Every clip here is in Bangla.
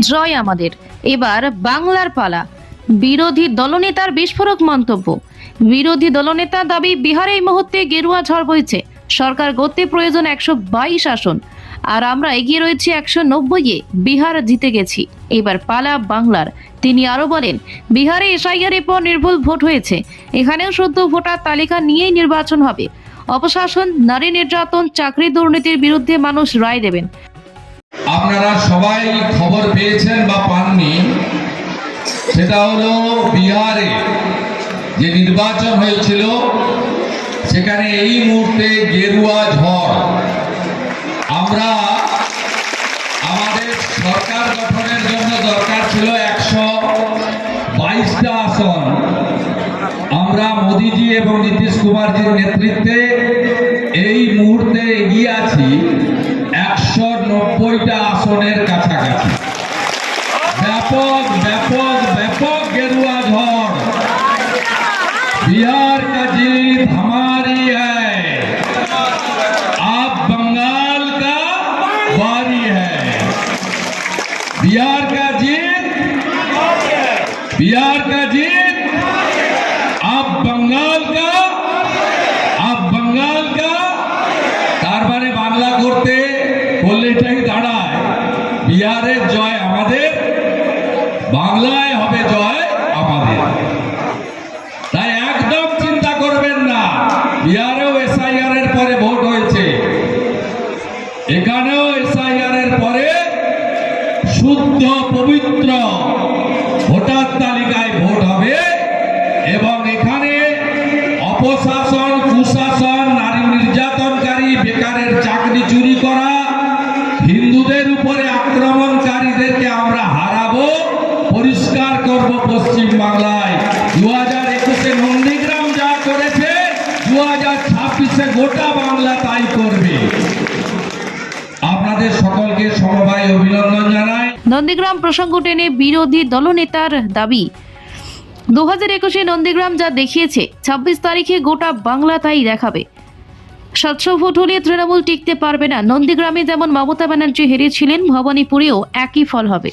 জয় আমাদের। এবার বাংলার পালা। বিরোধী দলনেতার বিস্ফোরক মন্তব্য। বিরোধী দলনেতা দাবি, বিহারে এই মুহূর্তে গেরুয়া ঝড় বইছে। সরকার গড়তে প্রয়োজন একশো বাইশ আসন। আর আমরা এগিয়ে রয়েছি একশো নব্বইয়ে। বিহার জিতে গেছি। এবার পালা বাংলার। তিনি আরও বলেন, বিহারে এসআইআর পর নির্ভুল ভোট হয়েছে। এখানেও সদ্য ভোটার তালিকা নিয়েই নির্বাচন হবে। অপশাসন, নারী নির্যাতন, চাকরি দুর্নীতির বিরুদ্ধে মানুষ রায় দেবেন। আপনারা সবাই খবর পেয়েছেন বা পাননি, সেটা হলো বিহারে যে নির্বাচন হয়েছিল, সেখানে এই মুহূর্তে গেরুয়া ঝড়। আমরা আমাদের সরকার গঠনের জন্য দরকার ছিল একশো বাইশটা আসন। আমরা মোদিজি এবং নীতিশ কুমারজির নেতৃত্বে এই মুহূর্তে এগিয়ে আছি। নব্বইটা আসনের কাছাকাছি ব্যাপক ব্যাপক ব্যাপক গেরুয়া ঝড় बिहार का जीत हमारी है आप बंगाल का बारी है बिहार का जीत बिहार का जीत आप बंगाल का এটাই দাঁড়ায়। বিহারের জয় আমাদের, বাংলায় হবে জয় আমাদের। তাই একদম চিন্তা করবেন না, বিহারেও এসআইআর এর পরে ভোট হয়েছে। এখানেও এসআইআর এর পরে শুদ্ধ, পবিত্র ভোটার তালিকায় ভোট হবে এবং এখানে অপশাসন, কুশাসন, নারী নির্যাতনকারী, বেকারের চাকরি করব পশ্চিম বাংলায় দু হাজার একুশে নন্দীগ্রাম যা করেছে দু হাজার ছাব্বিশে গোটা বাংলা তাই করবে। আপনাদের সকলকে সমবায় অভিনন্দন জানাই। নন্দীগ্রাম প্রসঙ্গ টেনে বিরোধী দলনেতার দাবি। দু হাজার একুশে নন্দীগ্রাম যা দেখিয়েছে, ছাব্বিশ তারিখে গোটা বাংলা তাই দেখাবে। সাতশো ভোট হলে তৃণমূল টিকতে পারবে না। নন্দীগ্রামে যেমন মমতা ব্যানার্জি হেরেছিলেন, ভবানীপুরেও একই ফল হবে।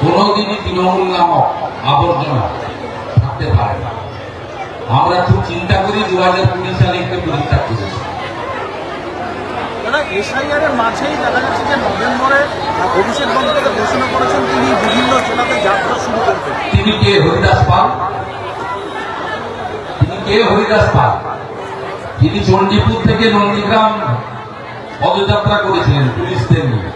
কোনোদিনই তৃণমূল নামক আবর্জনা থাকতে পারে না। আমরা খুব চিন্তা করি দু হাজার কুড়ি সালে একটু পরীক্ষা করেছি দাদা এসআইআর মাঝেই দেখা যাচ্ছে যে নভেম্বরে অভিষেক বন্দ্যোপাধ্যায় ঘোষণা করেছেন তিনি বিভিন্ন জেলাতে যাত্রা শুরু করবেন তিনি কে? হরিদাস পাল? তিনি কে? হরিদাস পাল। তিনি চণ্ডীপুর থেকে নন্দীগ্রাম পদযাত্রা করেছিলেন পুলিশদের নিয়ে।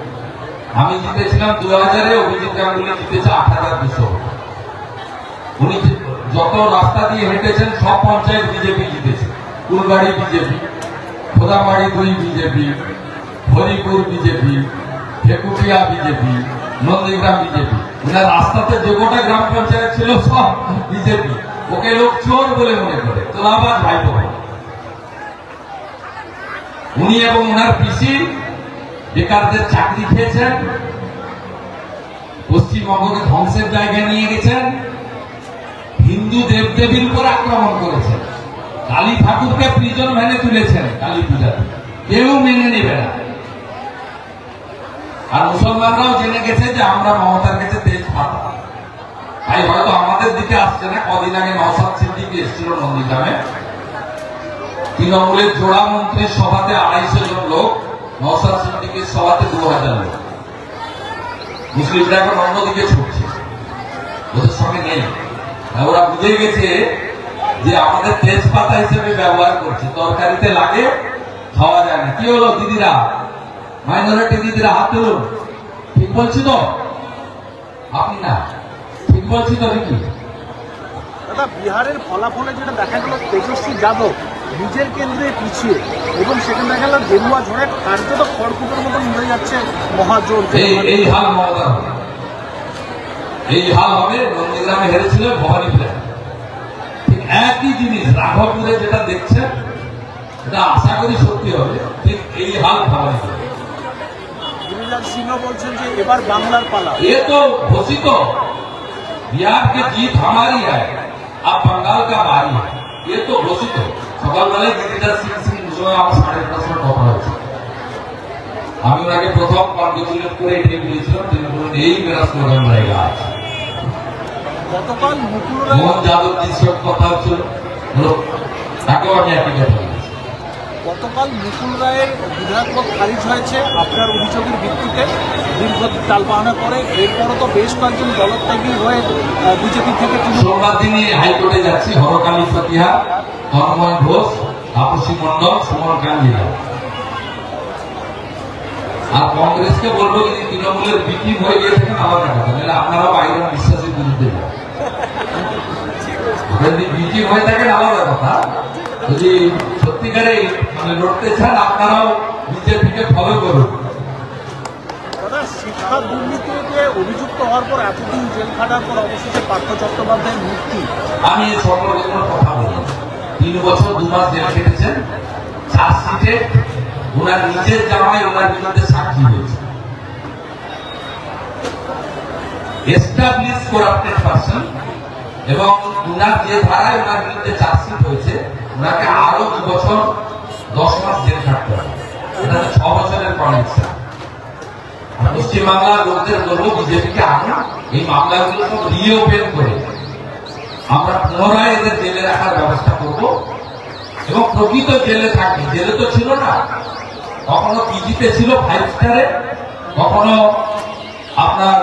আমি জিতেছিলাম দু হাজারে, অভিজিৎ গাঙ্গুলি জিতেছে আট হাজার দুশো। উনি যত রাস্তা দিয়ে হেঁটেছেন, সব পঞ্চায়েত বিজেপি জিতেছে। কুলবাড়ি বিজেপি, খোদামারি দুই BJP, Haripur BJP Thekutia BJP, Nandigram BJP. উনার রাস্তাতে যে গোটা গ্রাম পঞ্চায়েত ছিল, সব বিজেপি। ওকে লোক চোর বলে মনে করে। তোলাবাজ ভাইপো ভাই। উনি এবং ওনার পিসি বেকারদের চাকরি খেয়েছেন, পশ্চিমবঙ্গকে ধ্বংসের জায়গায় নিয়ে গেছেন, হিন্দু দেবদেবীর উপর আক্রমণ করেছেন, কালী ঠাকুরকে প্রিজন ভ্যানে তুলেছেন কালী পূজাতে কেউ মেনে নেবে না। আর মুসলমানরাও জেনে গেছে যে আমরা মমতার কাছে তেজ পাতা তাই হয়তো আমাদের দিকে আসছে না, কদিন আগে নসাদ সিদ্দিকি এসেছিল নন্দীগ্রামে। তৃণমূলের জোড়া মন্ত্রীর সভাতে আড়াইশো জন লোক নসাদ সিদ্দিকির সভাতে দু হাজার লোক। মুসলিমরা এখন অন্যদিকে ছুটছে। ওদের সঙ্গে নেই। ওরা বুঝে গেছে যে আমাদের তেজপাতা হিসেবে ব্যবহার করছে। তরকারিতে লাগে, খাওয়া যায় না। কি হলো দিদিরা? মাইনরিটি দিদিরা, হাত তুলুন। ঠিক বলছি তো? আপনি না? ঠিক বলছি তো নাকি বিহারের ফলাফলে যেটা দেখা গেল, তেজস্বী যাদব নিজের কেন্দ্রে পিছিয়ে এবং সেখানে দেখা গেল গেরুয়া ঝড়ে কার্যত খড়কুটোর মতন উড়ে যাচ্ছে মহাজোর এই এই হাল মমতার হবে। এই হাল হবে নন্দীগ্রামে হেরেছিল ভবানীপুরে ঠিক একই জিনিস রাঘবপুরে যেটা দেখছেন এটা আশা করি সত্যি হবে ঠিক এই হাল ভবানীপুরে গিরিরাজ সিংহ বলছেন যে এবার বাংলার পালা ये तो घोषित हो बिहार की जीत हमारी है अब बंगाल का भारी है ये तो घोषित हो সকালবেলায় ক্রিকেটার সিং প্রথম কনগ্রেচুলেট করে এটাই বলেছিলাম তিনি এই মেরা স্লোগান জায়গা আছে। মোহন যাদব কথা হচ্ছিল তাকেও আমি একই কথা গতকাল মুকুল রায়ের বিধায়কপদ খারিজ হয়েছে আপনার অভিযোগের ভিত্তিতে। দীর্ঘ টালবাহানা করে এরপরও তো বেশ কয়েকজন দলত্যাগী হয়ে বিজেপি থেকে সোমবার হাইকোর্টে যাচ্ছি, হরকালী ফতিহা তন্ময় ঘোষ, তাপসী মন্ডল সুমন কাঞ্জিরা আর কংগ্রেসকে বলব যদি তৃণমূলের বিক্রি হয়ে গিয়ে থাকেন আলাদা কথা নাহলে আপনারাও আইরন বিশ্বাসের বিরুদ্ধে যদি বিক্রি হয়ে থাকেন আলাদা কথা। যদি সত্যিকারে মানে লড়তে চান আপনারাও বিজেপিকে ফলো করুন। শিক্ষা দুর্নীতিতে অভিযুক্ত হওয়ার পর এতদিন জেল খাটার পর অবশেষে পার্থ চট্টোপাধ্যায়ের মুক্তি আমি কোনো কথা বলি। তিন বছর দু মাস জেল কেটেছেন চার্জশিটে ওনার নিজের জামাই ওনার বিরুদ্ধে সাক্ষী হয়েছে। এস্টাবলিশ করাপ্টেড পার্সন এবং ওনার যে ধারায় ওনার বিরুদ্ধে চার্জশিট হয়েছে ওনাকে আরও দু বছর, দশ মাস জেল খাটতে হবে। এটা ছ বছরের কনেকশন পশ্চিমবাংলার লোকদের বলব, বিজেপিকে আনুন। এই মামলাগুলো সব রিওপেন করে। আমরা পুনরায় এদের জেলে রাখার ব্যবস্থা করব। এবং প্রকৃত জেলে থাকবে জেলে তো ছিল না। কখনো পিজিতে ছিল ফাইভ স্টারে কখনো আপনার